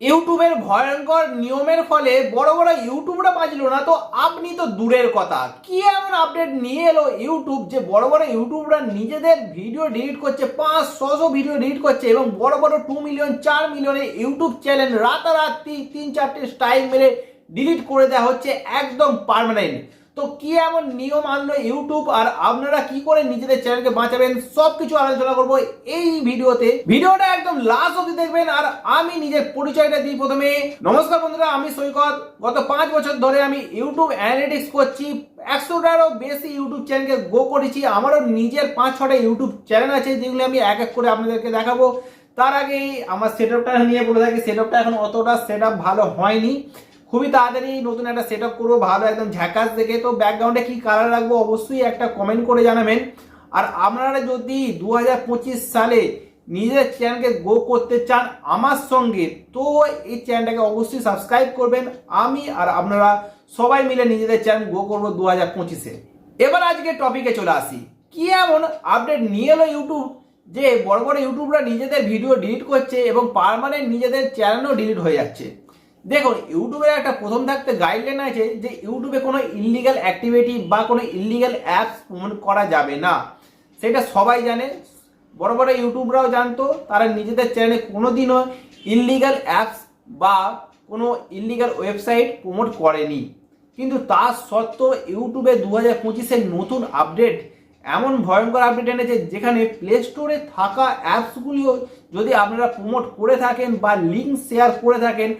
ইউটিউবের ভয়ঙ্কর নিয়মের ফলে বড় বড় ইউটিউবরা বাঁচলো না, তো আপনি তো দূরের কথা। কি এমন আপডেট নিয়ে এলো ইউটিউব যে বড় বড় ইউটিউবরা নিজেদের ভিডিও ডিলিট করছে পাঁচ ছশো ভিডিও ডিলিট করছে এবং বড় বড় টু মিলিয়ন চার মিলিয়নের ইউটিউব চ্যানেল রাতারাতি তিন চারটে স্টাইল মেরে ডিলিট করে দেওয়া হচ্ছে একদম পার্মানেন্ট তো কি এমন নিয়ম আনলো ইউটিউব আর আপনারা কি করে নিজেদের চ্যানেলকে বাঁচাবেন? সব কিছু আলোচনা করব এই ভিডিওতে। ভিডিওটা একদম লাস্ট অবধি দেখবেন, আর আমি নিজের পরিচয়টা দিই প্রথমে। নমস্কার বন্ধুরা, আমি সৈকত। গত পাঁচ বছর ধরে আমি ইউটিউব অ্যানালিটিক্স করছি, একশোটারও বেশি ইউটিউব চ্যানেলকে গো করেছি। আমারও নিজের পাঁচ ছটা ইউটিউব চ্যানেল আছে, যেগুলো আমি এক এক করে আপনাদেরকে দেখাবো। তার আগে আমার সেট আপটা নিয়ে বলে থাকি সেট আপটা এখন অতটা সেট আপ ভালো হয়নি। খুবই তাড়াতাড়ি নতুন একটা সেট আপ করব, ভালো একদম ঝাঁকাস দেখে। তো ব্যাকগ্রাউন্ডে কি কালার রাখব অবশ্যই একটা কমেন্ট করে জানাবেন। আর আপনারা যদি দু হাজার পঁচিশ সালে নিজের চ্যানেলকে গো করতে চান আমার সঙ্গে, তো এই চ্যানেলটাকে অবশ্যই সাবস্ক্রাইব করবেন। আমি আর আপনারা সবাই মিলে নিজেদের চ্যানেল গো করব দু হাজার পঁচিশে। এবার আজকে টপিকে চলে আসি। কি এমন আপডেট নিয়ে এলো ইউটিউব যে বড় বড় ইউটিউবরা নিজেদের ভিডিও ডিলিট করছে এবং পার্মানেন্ট নিজেদের চ্যানেলও ডিলিট হয়ে যাচ্ছে। দেখুন, ইউটিউবের একটা প্রথম থাকতে গাইডলাইন আছে যে ইউটিউবে কোনো ইলিগাল অ্যাক্টিভিটি বা কোনো ইলিগাল অ্যাপস প্রমোট করা যাবে না। সেটা সবাই জানে। বড় বড় ইউটিউবরাও জানতো, তারা নিজেদের চ্যানেলে কোনোদিনও ইলিগাল অ্যাপস বা কোনো ইলিগাল ওয়েবসাইট প্রমোট করেনি। কিন্তু তা সত্ত্বেও ইউটিউবে দু হাজার পঁচিশের নতুন আপডেট এমন ভয়ঙ্কর আপডেট এনেছে যেখানে প্লে স্টোরে থাকা অ্যাপসগুলিও যদি আপনারা প্রমোট করে থাকেন বা লিঙ্ক শেয়ার করে থাকেন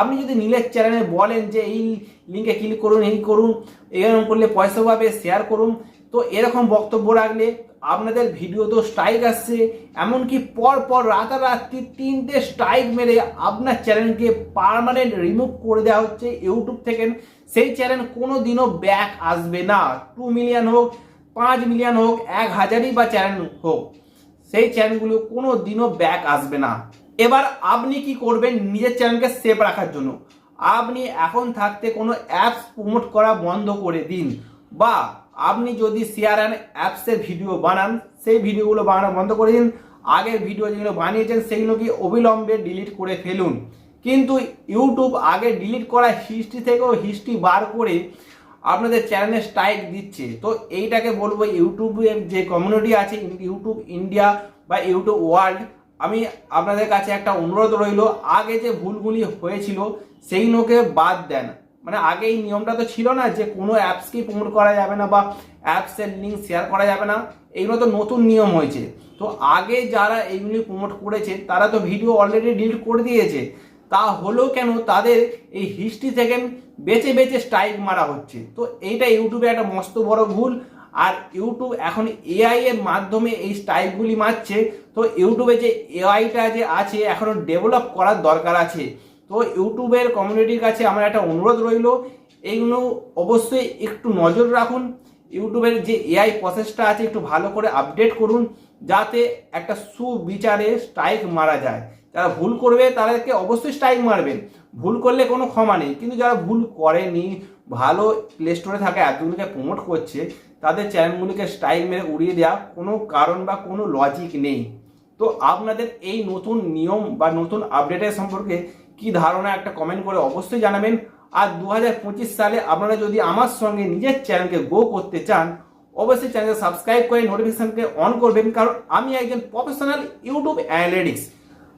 আপনি যদি নীলের চ্যানেলে বলেন যে এই লিঙ্কে ক্লিক করুন, এই করুন, এরকম করলে পয়সা পাবে শেয়ার করুন। তো এরকম বক্তব্য রাখলে আপনাদের ভিডিও তো স্ট্রাইক আসছে। এমনকি পর পর রাতারাতি তিনটে স্ট্রাইক মেরে আপনার চ্যানেলকে পারমানেন্ট রিমুভ করে দেওয়া হচ্ছে ইউটিউব থেকে। সেই চ্যানেল কোনো দিনও ব্যাক আসবে না। টু মিলিয়ন হোক, পাঁচ মিলিয়ন হোক, এক হাজারই বা চ্যানেল হোক, সেই চ্যানেলগুলো কোনো দিনও ব্যাক আসবে না। এবার আপনি কি করবেন নিজের চ্যানেলকে সেভ রাখার জন্য? আপনি এখন থাকতে কোনো অ্যাপস প্রমোট করা বন্ধ করে দিন। বা আপনি যদি শেয়ার অ্যান্ড অ্যাপসের ভিডিও বানান, সেই ভিডিওগুলো বানানো বন্ধ করে দিন। আগের ভিডিও যেগুলো বানিয়েছেন, সেগুলোকে অবিলম্বে ডিলিট করে ফেলুন। কিন্তু ইউটিউব আগে ডিলিট করা হিস্ট্রি থেকেও হিস্ট্রি বার করে আপনাদের চ্যানেলে স্ট্রাইক দিচ্ছে। তো এইটাকে বলব ইউটিউবের যে কমিউনিটি আছে ইউটিউব ইন্ডিয়া বা ইউটিউব ওয়ার্ল্ড আমি আপনাদের কাছে একটা অনুরোধ রইল, আগে যে ভুলগুলি হয়েছিল সেই নোকে বাদ দেন। মানে আগে এই নিয়মটা তো ছিল না যে কোনো অ্যাপসকেই প্রমোট করা যাবে না বা অ্যাপসের লিঙ্ক শেয়ার করা যাবে না, এইগুলো তো নতুন নিয়ম হয়েছে। তো আগে যারা এইগুলি প্রমোট করেছে, তারা তো ভিডিও অলরেডি ডিলিট করে দিয়েছে। তা হলেও কেন তাদের এই হিস্ট্রি থেকে বেছে বেছে স্ট্রাইক মারা হচ্ছে? তো এইটা ইউটিউবে একটা মস্ত বড় ভুল। আর ইউটিউব এখন এআই এর মাধ্যমে এই স্ট্রাইকগুলি মারছে। তো ইউটিউবে যে এআইটা যে আছে, এখনও ডেভেলপ করার দরকার আছে। তো ইউটিউবের কমিউনিটির কাছে আমার একটা অনুরোধ রইল এইগুলো অবশ্যই একটু নজর রাখুন। ইউটিউবের যে এআই প্রসেসটা আছে, একটু ভালো করে আপডেট করুন, যাতে একটা সুবিচারে স্ট্রাইক মারা যায়। যারা ভুল করবে তাদেরকে অবশ্যই স্ট্রাইক মারবেন। ভুল করলে কোনো ক্ষমা নেই। কিন্তু যারা ভুল করেনি, ভালো প্লে স্টোরে থাকা অ্যাপগুলোকে প্রমোট করছে, তাদের চ্যানেলগুলিকে স্ট্রাইক মেরে উড়িয়ে দেওয়া কোনো কারণ বা কোনো লজিক নেই। তো আপনাদের এই নতুন নিয়ম বা নতুন আপডেটের সম্পর্কে কি ধারণা একটা কমেন্ট করে অবশ্যই জানাবেন। আর দু হাজার পঁচিশ সালে আপনারা যদি আমার সঙ্গে নিজের চ্যানেলকে গো করতে চান, অবশ্যই চ্যানেলকে সাবস্ক্রাইব করে নোটিফিকেশনকে অন করবেন। কারণ আমি একজন প্রফেশনাল ইউটিউব অ্যানালিটিক্স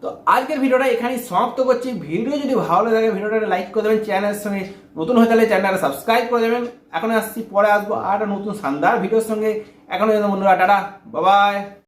তো আজকের ভিডিওটা এখানেই সমাপ্ত করছি। ভিডিও যদি ভালো লাগে ভিডিওটা লাইক করে দেবেন চ্যানেলের সঙ্গে নতুন হয়ে তাহলে চ্যানেলটা সাবস্ক্রাইব করে দেবেন। এখন আসছি, পরে আসব আর নতুন শানদার ভিডিওর সঙ্গে। এখন বন্ধুরা, টাটা বাবাই